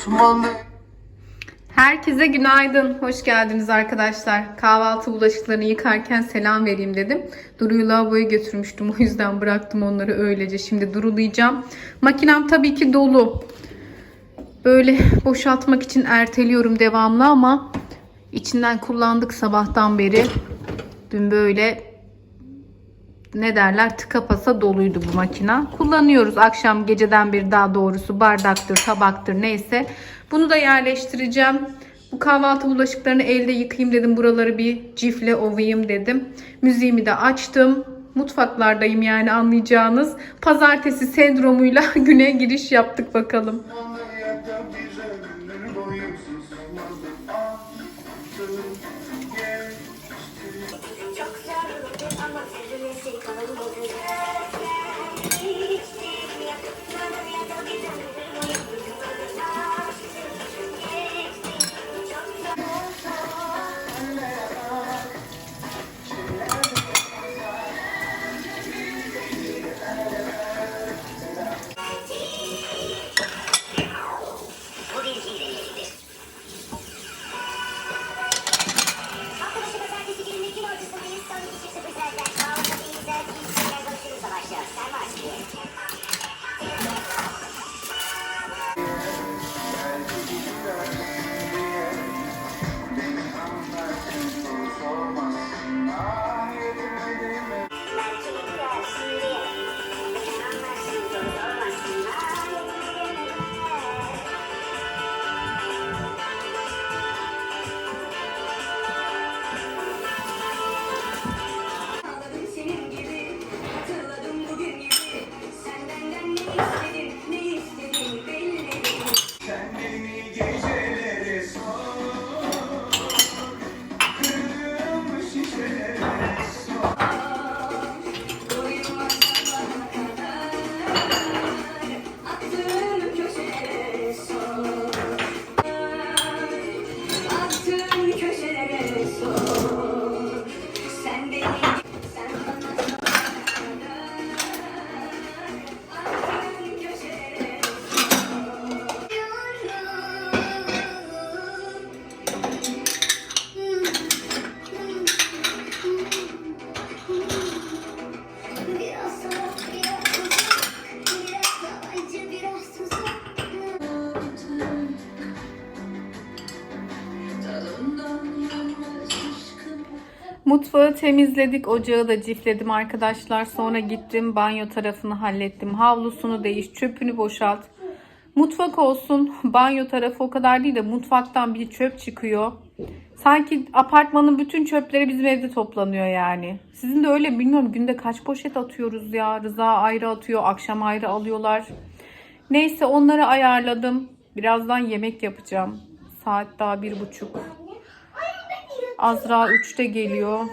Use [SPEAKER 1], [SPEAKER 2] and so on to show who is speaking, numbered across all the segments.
[SPEAKER 1] Osmanlı
[SPEAKER 2] Herkese günaydın. Hoş geldiniz arkadaşlar. Kahvaltı bulaşıklarını yıkarken selam vereyim dedim. Duru'yu lavaboya götürmüştüm. O yüzden bıraktım onları öylece. Şimdi durulayacağım. Makinem tabii ki dolu. Böyle boşaltmak için erteliyorum devamlı ama içinden kullandık sabahtan beri. Dün böyle ne derler tıka pasa doluydu bu makina. Kullanıyoruz akşam geceden bir daha doğrusu bardaktır, tabaktır neyse. Bunu da yerleştireceğim. Bu kahvaltı bulaşıklarını elde yıkayayım dedim. Buraları bir cifle ovayım dedim. Müziğimi de açtım. Mutfaklardayım yani anlayacağınız. Pazartesi sendromuyla güne giriş yaptık bakalım. Mutfağı temizledik, ocağı da cifledim arkadaşlar. Sonra gittim banyo tarafını hallettim. Havlusunu değiş, çöpünü boşalt. Mutfak olsun, banyo tarafı o kadar değil de mutfaktan bir çöp çıkıyor. Sanki apartmanın bütün çöpleri bizim evde toplanıyor yani. Sizin de öyle bilmiyorum günde kaç poşet atıyoruz ya. Rıza ayrı atıyor, akşam ayrı alıyorlar. Neyse onları ayarladım. Birazdan yemek yapacağım. Saat daha bir buçuk. Azra 3'te geliyor.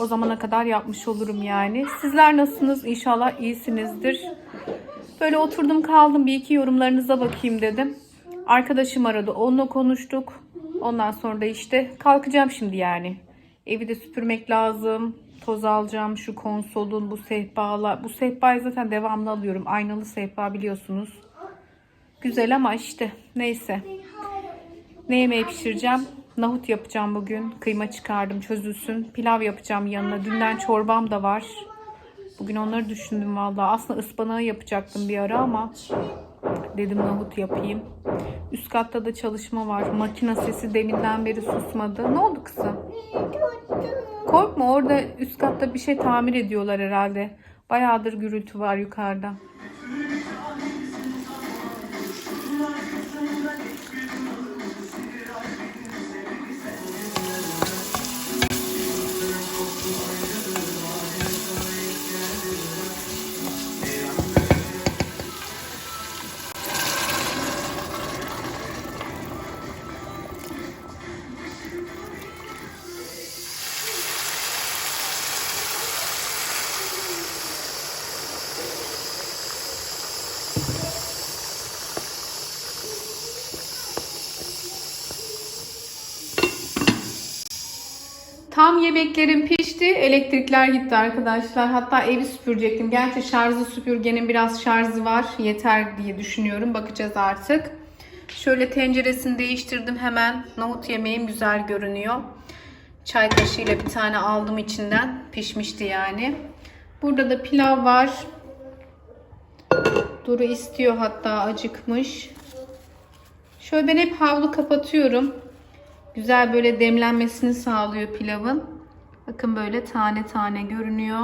[SPEAKER 2] O zamana kadar yapmış olurum yani. Sizler nasılsınız? İnşallah iyisinizdir. Böyle oturdum kaldım bir iki yorumlarınıza bakayım dedim. Arkadaşım aradı. Onunla konuştuk. Ondan sonra da işte kalkacağım şimdi yani. Evi de süpürmek lazım. Toz alacağım şu konsolun bu sehpalar. Bu sehpayı zaten devamlı alıyorum. Aynalı sehpa biliyorsunuz. Güzel ama işte neyse. Ne yemeği pişireceğim? Nahut yapacağım bugün. Kıyma çıkardım çözülsün. Pilav yapacağım yanına. Dünden çorbam da var. Bugün onları düşündüm vallahi. Aslında ıspanağı yapacaktım bir ara ama dedim nahut yapayım. Üst katta da çalışma var. Makine sesi deminden beri susmadı. Ne oldu kızım? Korkma orada üst katta bir şey tamir ediyorlar herhalde. Bayağıdır gürültü var yukarıda. Yemeklerim pişti. Elektrikler gitti arkadaşlar. Hatta evi süpürecektim. Gerçi şarjlı süpürgenin biraz şarjı var. Yeter diye düşünüyorum. Bakacağız artık. Şöyle tenceresini değiştirdim hemen. Nohut yemeğim güzel görünüyor. Çay kaşığıyla bir tane aldım içinden. Pişmişti yani. Burada da pilav var. Duru istiyor hatta acıkmış. Şöyle ben hep havlu kapatıyorum. Güzel böyle demlenmesini sağlıyor pilavın. Bakın böyle tane tane görünüyor.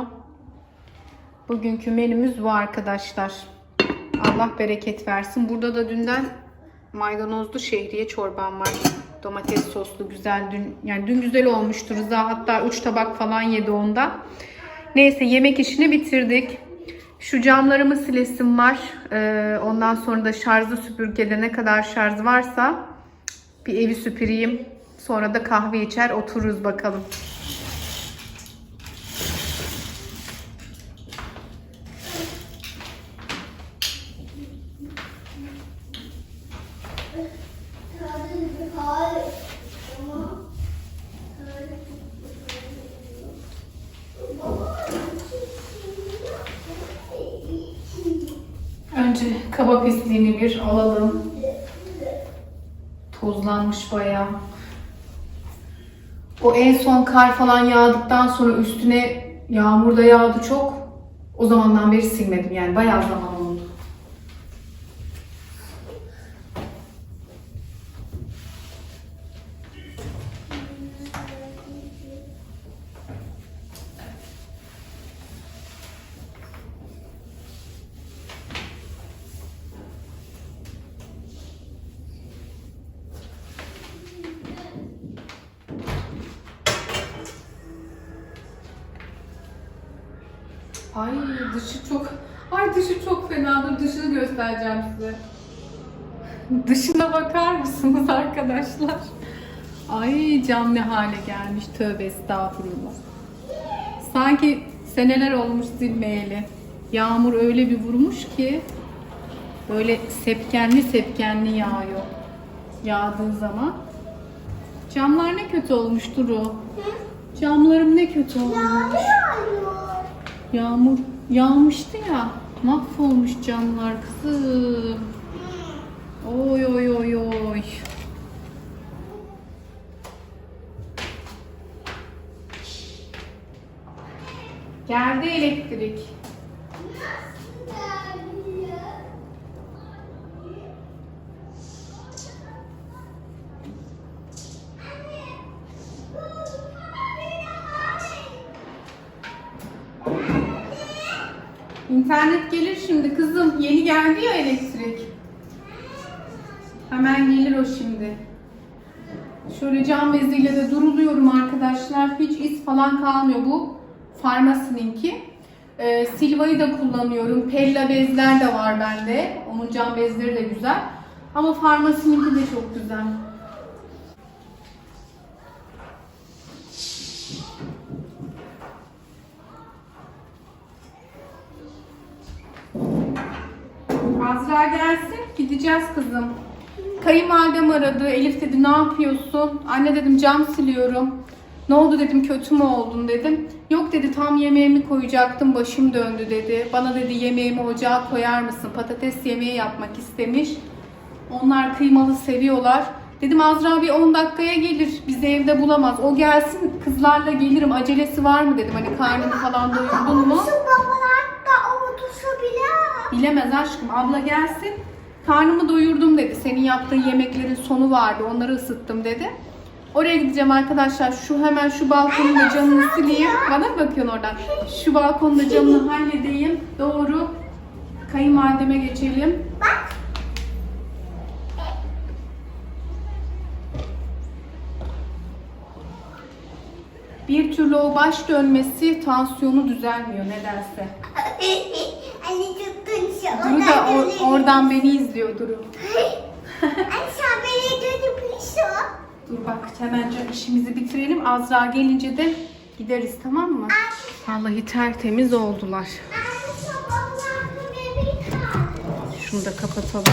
[SPEAKER 2] Bugünkü menümüz bu arkadaşlar. Allah bereket versin. Burada da dünden maydanozlu şehriye çorbam var. Domates soslu güzel dün yani dün güzel olmuştu Rıza hatta 3 tabak falan yedi onda. Neyse yemek işini bitirdik. Şu camlarımı silesim var. Ee, ondan sonra da şarjlı süpürgede ne kadar şarj varsa bir evi süpüreyim. Sonra da kahve içer otururuz bakalım. Önce kaba pisliğini bir alalım. Tozlanmış bayağı. O en son kar falan yağdıktan sonra üstüne yağmur da yağdı çok. O zamandan beri silmedim yani bayağı zaman Ay dışı çok... Ay dışı çok fena. Dur dışını göstereceğim size. Dışına bakar mısınız arkadaşlar? Ay cam ne hale gelmiş. Tövbe estağfurullah. Sanki seneler olmuş silmeyeli. Yağmur öyle bir vurmuş ki böyle sepkenli sepkenli yağıyor. Yağdığı zaman. Camlar ne kötü olmuş Duru. Camlarım ne kötü olmuş. Yağmur yağmıştı ya. Mahvolmuş camlar kızım. Oy oy oy oy. Geldi elektrik. İnternet gelir şimdi kızım. Yeni geldi ya elektrik. Hemen gelir o şimdi. Şöyle cam beziyle de duruluyorum arkadaşlar. Hiç iz falan kalmıyor bu. Farmasininki. Ee, Silva'yı da kullanıyorum. Pella bezler de var bende. Onun cam bezleri de güzel. Ama Farmasininki de çok güzel. Azra gelsin. Gideceğiz kızım. Kayınvalidem aradı. Elif dedi ne yapıyorsun? Anne dedim cam siliyorum. Ne oldu dedim kötü mü oldun dedim. Yok dedi tam yemeğimi koyacaktım başım döndü dedi. Bana dedi yemeğimi ocağa koyar mısın? Patates yemeği yapmak istemiş. Onlar kıymalı seviyorlar. Dedim Azra bir 10 dakikaya gelir. Bizi evde bulamaz. O gelsin kızlarla gelirim. Acelesi var mı dedim. Hani karnını falan doyurdun mu?
[SPEAKER 3] Babalar da ordusu bile.
[SPEAKER 2] Bilemez aşkım. Abla gelsin. Karnımı doyurdum dedi. Senin yaptığın yemeklerin sonu vardı. Onları ısıttım dedi. Oraya gideceğim arkadaşlar. Şu hemen şu balkonun da camını sileyim. Bana mı bakıyorsun oradan? Şu balkonun da camını halledeyim. Doğru. Kayınvalideme geçelim. Bir türlü o baş dönmesi tansiyonu düzelmiyor nedense.
[SPEAKER 3] Anne tuttun şu.
[SPEAKER 2] Duru da or- oradan beni izliyor Duru.
[SPEAKER 3] Anne sen beni şu.
[SPEAKER 2] Dur bak hemencik işimizi bitirelim. Azra gelince de gideriz tamam mı? Vallahi tertemiz oldular. Şunu da kapatalım.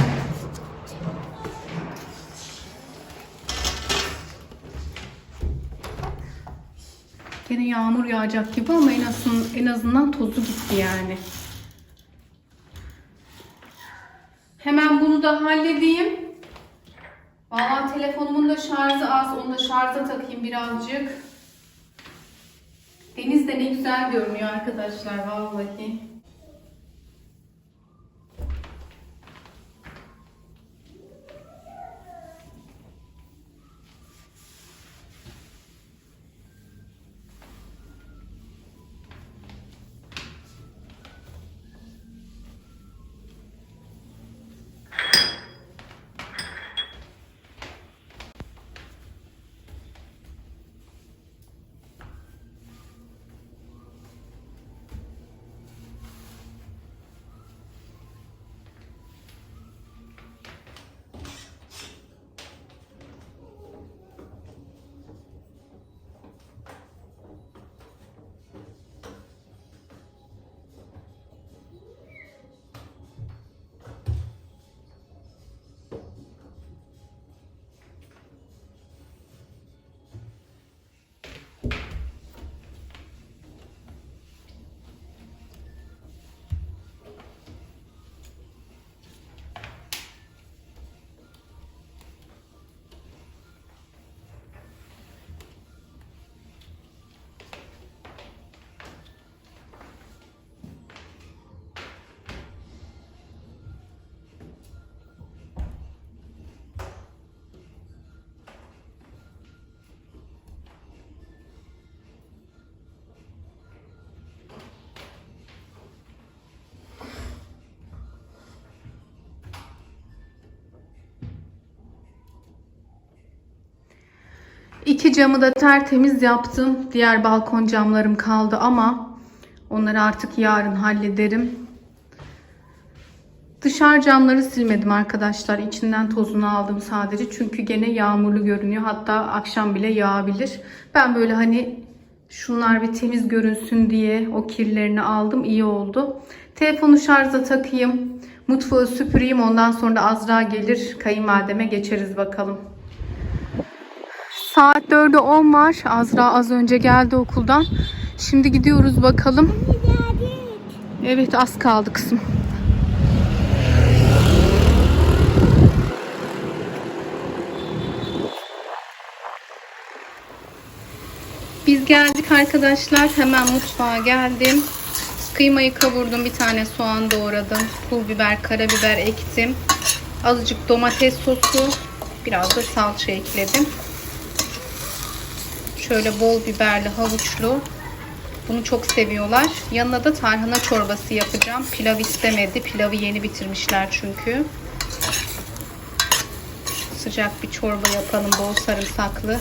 [SPEAKER 2] Gene yağmur yağacak gibi ama en azından, en azından tozu gitti yani. Hemen bunu da halledeyim. Valla telefonumun da şarjı az. Onu da şarja takayım birazcık. Deniz de ne güzel görünüyor arkadaşlar vallahi. İki camı da tertemiz yaptım. Diğer balkon camlarım kaldı ama onları artık yarın hallederim. Dışarı camları silmedim arkadaşlar. İçinden tozunu aldım sadece. Çünkü gene yağmurlu görünüyor. Hatta akşam bile yağabilir. Ben böyle hani şunlar bir temiz görünsün diye o kirlerini aldım. İyi oldu. Telefonu şarja takayım. Mutfağı süpüreyim. Ondan sonra da Azra gelir. Kayınvalideme geçeriz bakalım. Saat 4'e 10 var. Azra az önce geldi okuldan. Şimdi gidiyoruz bakalım. Evet az kaldı kızım. Biz geldik arkadaşlar. Hemen mutfağa geldim. Kıymayı kavurdum. Bir tane soğan doğradım. Pul biber, karabiber ektim. Azıcık domates sosu. Biraz da salça ekledim. Şöyle bol biberli havuçlu. Bunu çok seviyorlar. Yanına da tarhana çorbası yapacağım. Pilav istemedi. Pilavı yeni bitirmişler çünkü. Sıcak bir çorba yapalım. Bol sarımsaklı.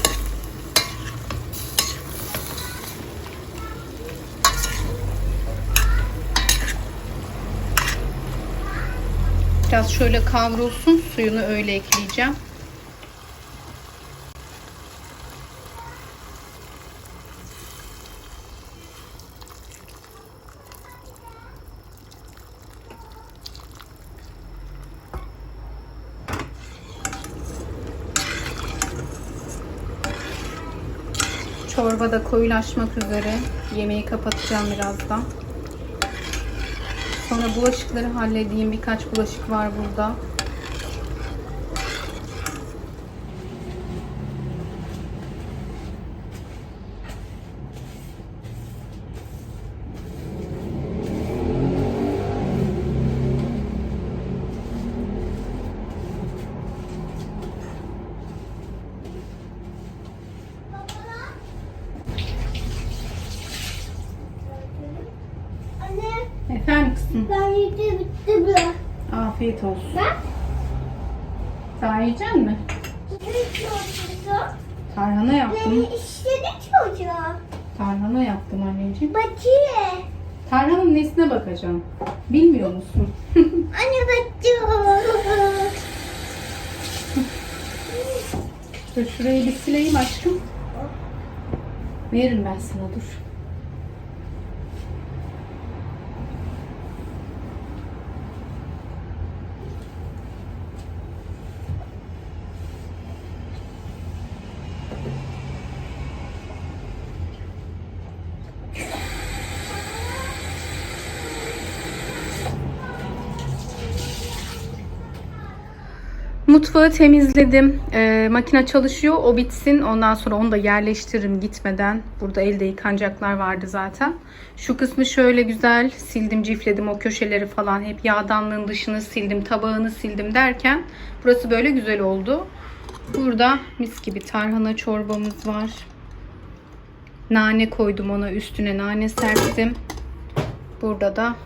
[SPEAKER 2] Biraz şöyle kavrulsun. Suyunu öyle ekleyeceğim. Da koyulaşmak üzere. Yemeği kapatacağım birazdan. Sonra bulaşıkları halledeyim. Birkaç bulaşık var burada.
[SPEAKER 3] Anne
[SPEAKER 2] Efendim kızım.
[SPEAKER 3] ben yedi bitti bile.
[SPEAKER 2] Afiyet olsun.
[SPEAKER 3] Ben
[SPEAKER 2] Daha yiyecek mi? Tarhana yaptım.
[SPEAKER 3] Ben istedi çocuğu.
[SPEAKER 2] Tarhana yaptım anneciğim.
[SPEAKER 3] Bakıyor.
[SPEAKER 2] Tarhananın nesine bakacağım? Bilmiyor musun?
[SPEAKER 3] Anne bakıyor.
[SPEAKER 2] Dur şurayı bir sileyim aşkım. Veririm ben sana dur. Mutfağı temizledim. Ee, makine çalışıyor. O bitsin. Ondan sonra onu da yerleştiririm gitmeden. Burada elde yıkanacaklar vardı zaten. Şu kısmı şöyle güzel sildim, cifledim. O köşeleri falan hep yağdanlığın dışını sildim, tabağını sildim derken burası böyle güzel oldu. Burada mis gibi tarhana çorbamız var. Nane koydum ona üstüne nane serptim. Burada da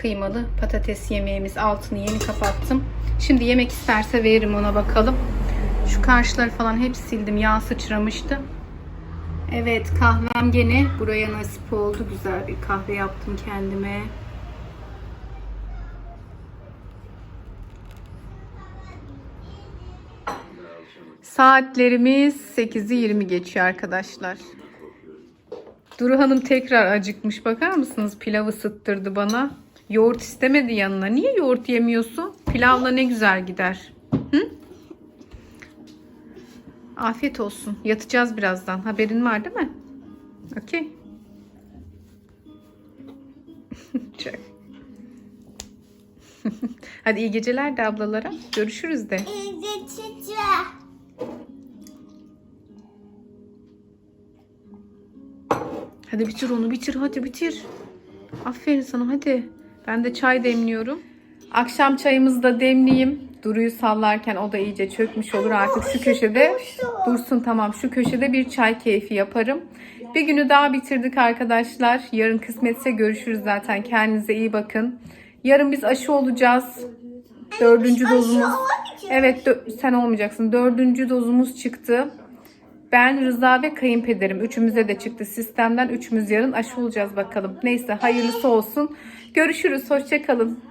[SPEAKER 2] kıymalı patates yemeğimiz altını yeni kapattım. Şimdi yemek isterse veririm ona bakalım. Şu karşıları falan hep sildim. Yağ sıçramıştı. Evet kahvem gene buraya nasip oldu. Güzel bir kahve yaptım kendime. Saatlerimiz 8'i 20 geçiyor arkadaşlar. Duru Hanım tekrar acıkmış. Bakar mısınız? Pilav ısıttırdı bana. Yoğurt istemedi yanına. Niye yoğurt yemiyorsun? Pilavla ne güzel gider. Hı? Afiyet olsun. Yatacağız birazdan. Haberin var değil mi? Okey. Çok. Hadi iyi geceler de ablalara. Görüşürüz de. Hadi bitir onu bitir hadi bitir. Aferin sana hadi. Ben de çay demliyorum. Akşam çayımızı da demleyeyim. Duru'yu sallarken o da iyice çökmüş olur. Artık şu köşede dursun tamam. Şu köşede bir çay keyfi yaparım. Bir günü daha bitirdik arkadaşlar. Yarın kısmetse görüşürüz zaten. Kendinize iyi bakın. Yarın biz aşı olacağız. Dördüncü dozumuz. Evet sen olmayacaksın. Dördüncü dozumuz çıktı. Ben Rıza ve kayınpederim. Üçümüze de çıktı sistemden. Üçümüz yarın aşı olacağız bakalım. Neyse hayırlısı olsun. Görüşürüz. Hoşçakalın.